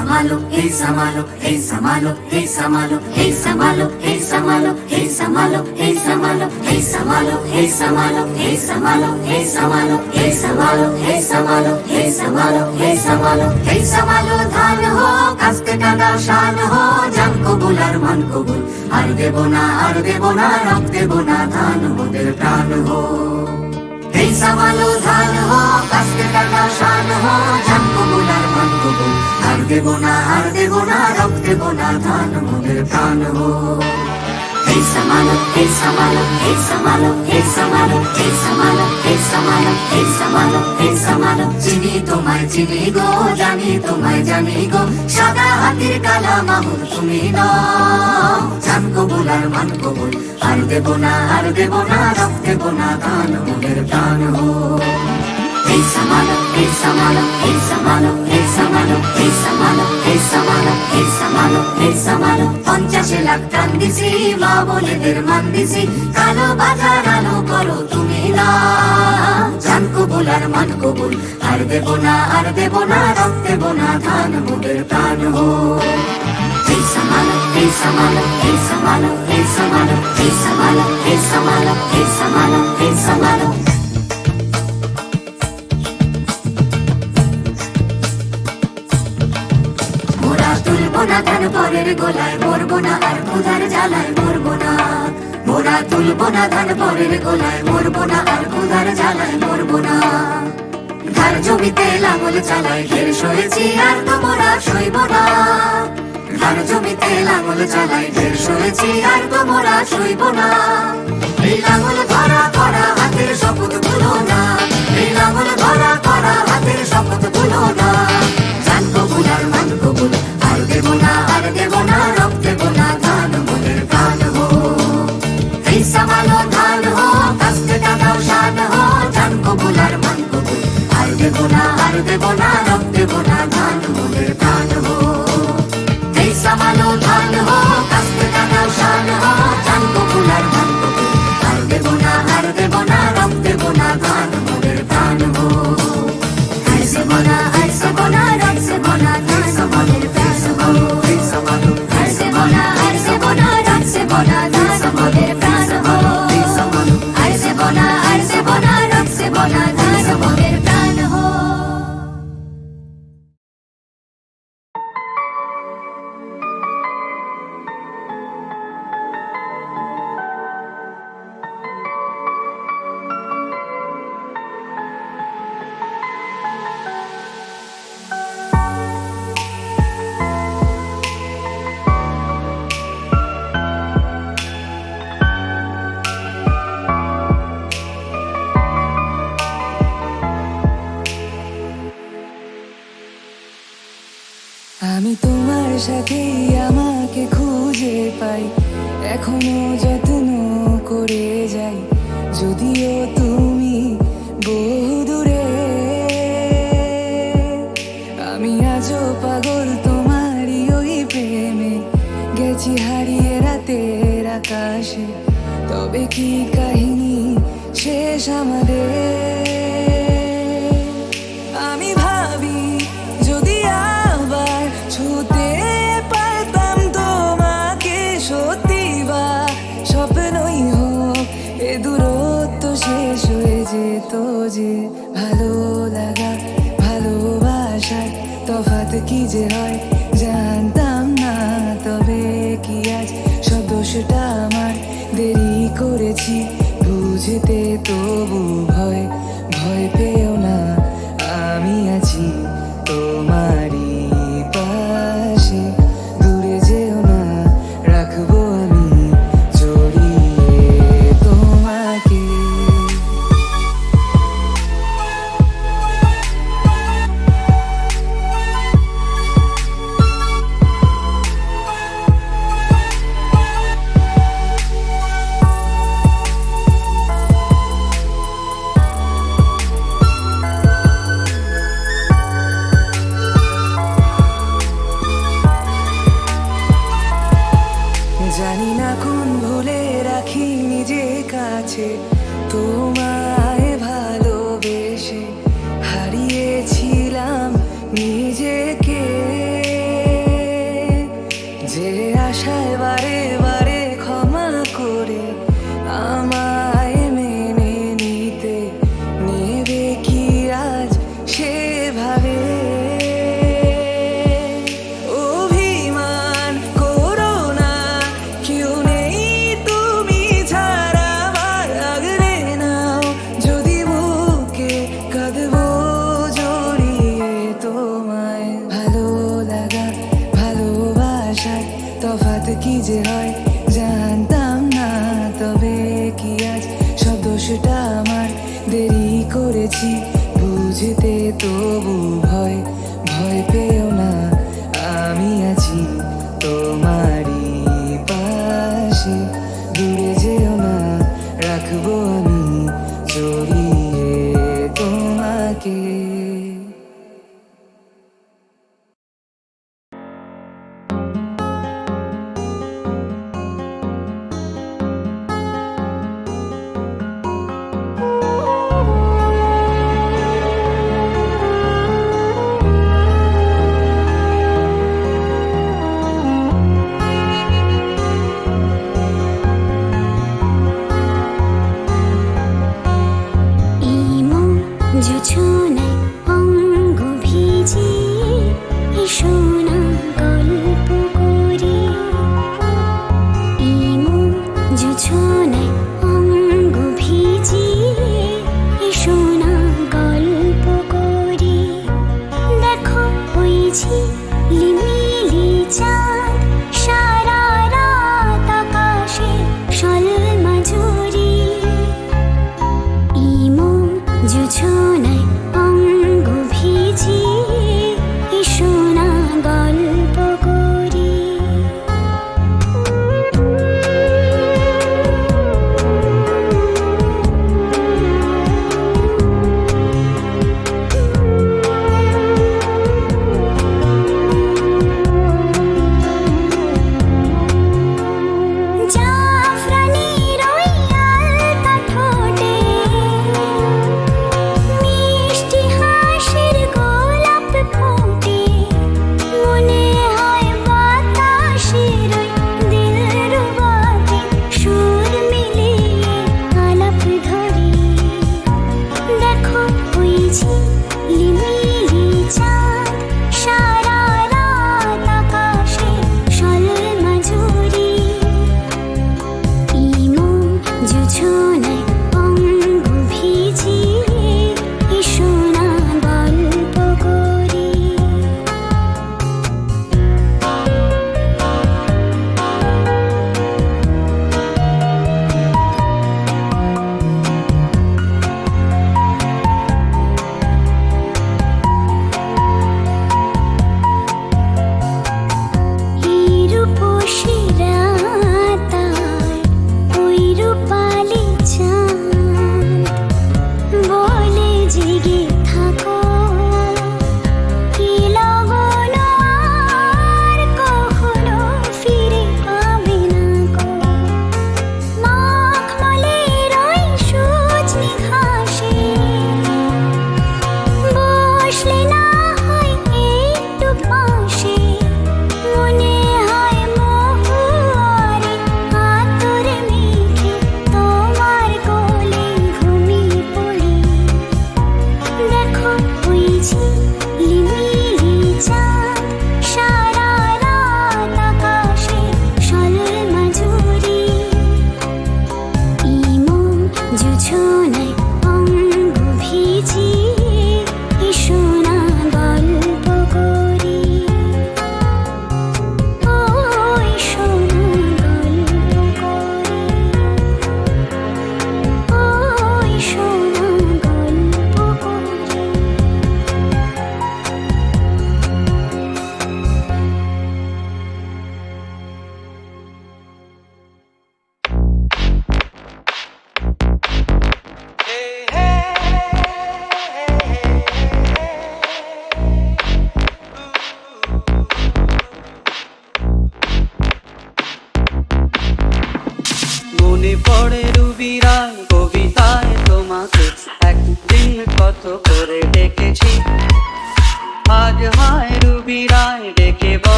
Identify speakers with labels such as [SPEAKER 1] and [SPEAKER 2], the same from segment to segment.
[SPEAKER 1] Samalo, hey Samalo, hey Samalo, hey Samalo, hey Samalo, hey Samalo, hey Samalo, hey Samalo, hey Samalo, hey Samalo, hey Samalo, hey Samalo, hey Samalo, hey Samalo, hey Samalo, hey Samalo, hey Samalo ধান হো কাস্তে কাদা শান হো জান কবুল আর মান কবুল আর দেব না আর দেব না রক দেব না ধান মোদের প্রাণ হো এই সামালো ধান হো কাস্তে কাটা শান হো জান কবুল আর মান কবুল দেব না, আর দেব না রক দেব না, ধান মোদের প্রাণ হো। এই সামালো এই সামালো এই সামালো এই সামালো এই সামালো এই সামালো এই সামালো এই সামালো চিনি তোমায় চিনি গো, জানি তোমায় জানি গো, সাদা হাতির কালা মাহুর তুমি নাও। জান কবুল আর মান কবুল, আর দেব না, আর দেব না রক দেব না, ধান মোদের প্রাণ হো। Pensa mano, pensa mano, pensa mano, pensa mano, pensa mano, pensa mano, pensa mano, pensa mano, পঞ্চাশে লাখ টান দিছি মা বোনেদের মান দিছি কালো বাজার আলো করো তুমি না জান কবুল আর মান কবুল আর দেব না আর দেব না রক্ত দেব না ধান বুকের প্রাণ হো Pensa mano, pensa mano, pensa mano, pensa mano, pensa mano, pensa mano, pensa mano, pensa mano. ধান পরের গোলায় মরবো না, আর ক্ষুধার জ্বালায় মরবো না। মোরা তুলবো না, ধান পরের গোলায় মরবো না, আর ক্ষুধার জ্বালায় মরবো না। ধার জমিতে লাঙল চালায় ঢের সয়েছি আর তো মোরা সইব না। ধার জমিতে লাঙল চালায় ঢের সয়েছি আর তো মোরা সইব না। এই লাঙল ধরা করা হাতের শপথ ভুলো না। এই লাঙল ধরা করা হাতের শপথ ভুলো না। দেব না রক দেব না ধান মোদের প্রাণ হো এই সামালো ধান হো কাস্তে টাকাও শান হো জান কবুল আর মান কবুল আর দেব না আর দেব না রক দেব না ধান মোদের প্রাণ
[SPEAKER 2] তবে কি কাহিনী শেষ আমাদের? যে হয়।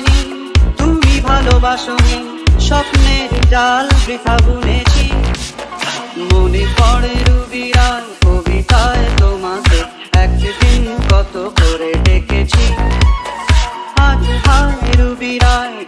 [SPEAKER 3] আসেনি তুমি ভালোবাসনি স্বপ্নের জাল বৃথা বুনেছি। মনে পড়ে রুবিরায় কবিতায় তোমাকে একদিন কত করে ডেকেছি আজ হায় রুবিরায়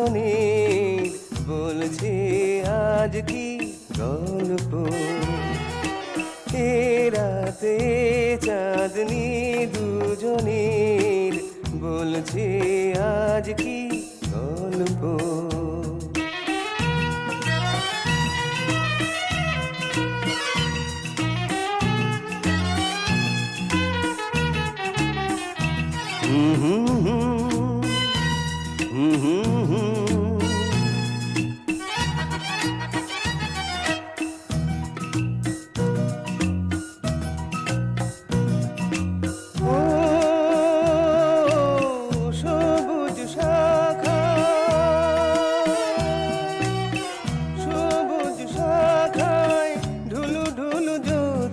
[SPEAKER 4] দুজনের বলছে আজ কি গল্প? এ রাতে চাঁদনি দুজনের বলছে আজ কি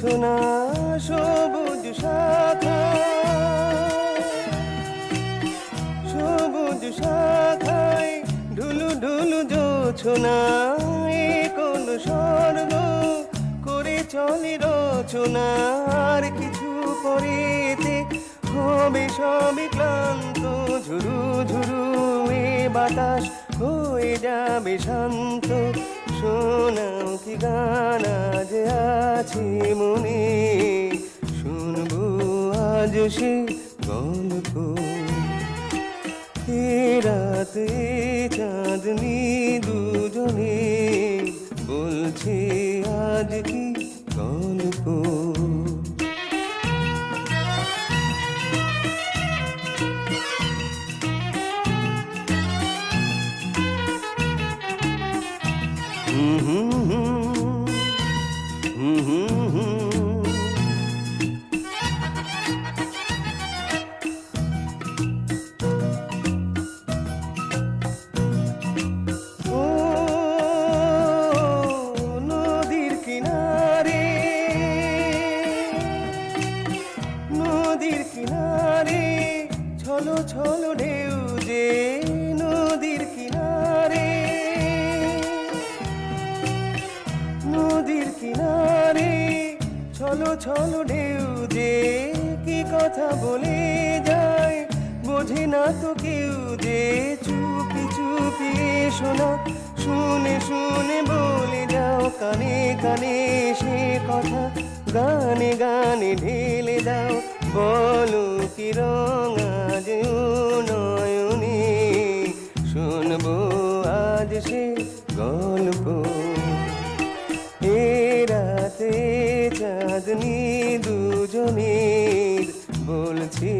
[SPEAKER 4] জোছনা সবুজ শাখা। সবুজ শাখায় ঢুলু ঢুলু জোছনা, এ কোন করে চলে রচনা। আর কিছু পরেতে হবে সবই ক্লান্ত, ঝুরু ঝুরু বাতাস হয়ে যাবে শান্ত। শোনাও কি গান আজ আছে মনে? শুনব আজ সে গল্প। রাতে চাঁদনি দুজনে বলছে, আজ কি Mm-hmm. চাঁদনি দুজনের বলছি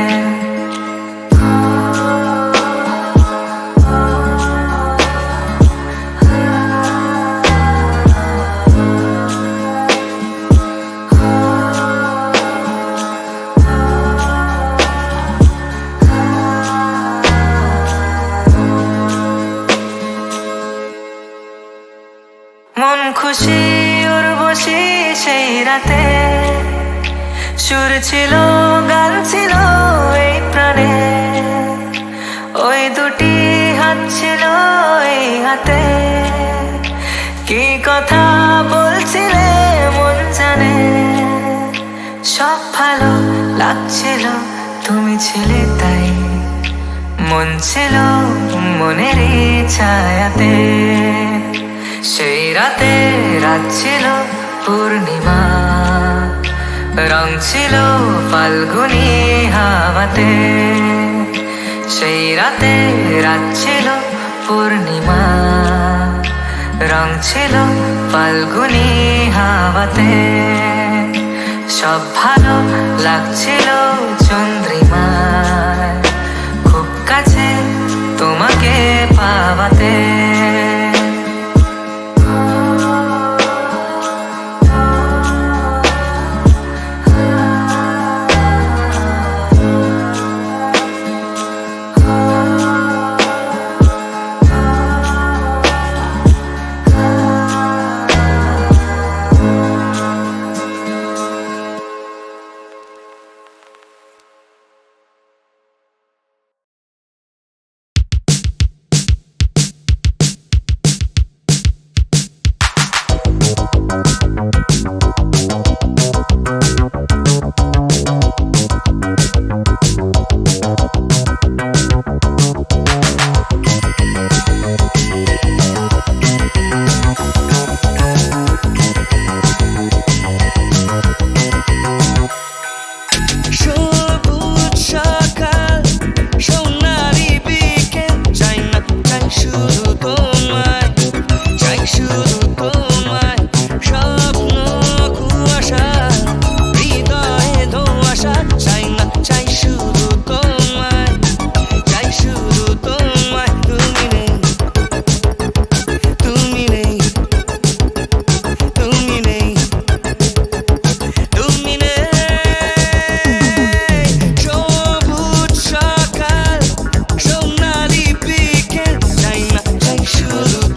[SPEAKER 2] ছিলে তাই। মন ছিল মনেরই ছায়াতে। সেই রাতে রাত ছিল পূর্ণিমা। রং ছিল ফাল্গুনি হাওয়াতে। সেই রাতে রাত ছিল পূর্ণিমা। রং ছিল ফাল্গুনি হাওয়াতে। সব ভালো লাগছিল চন্দ্রিমার খুব কাছে তোমাকে পাওয়াতে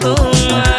[SPEAKER 2] Oh, my.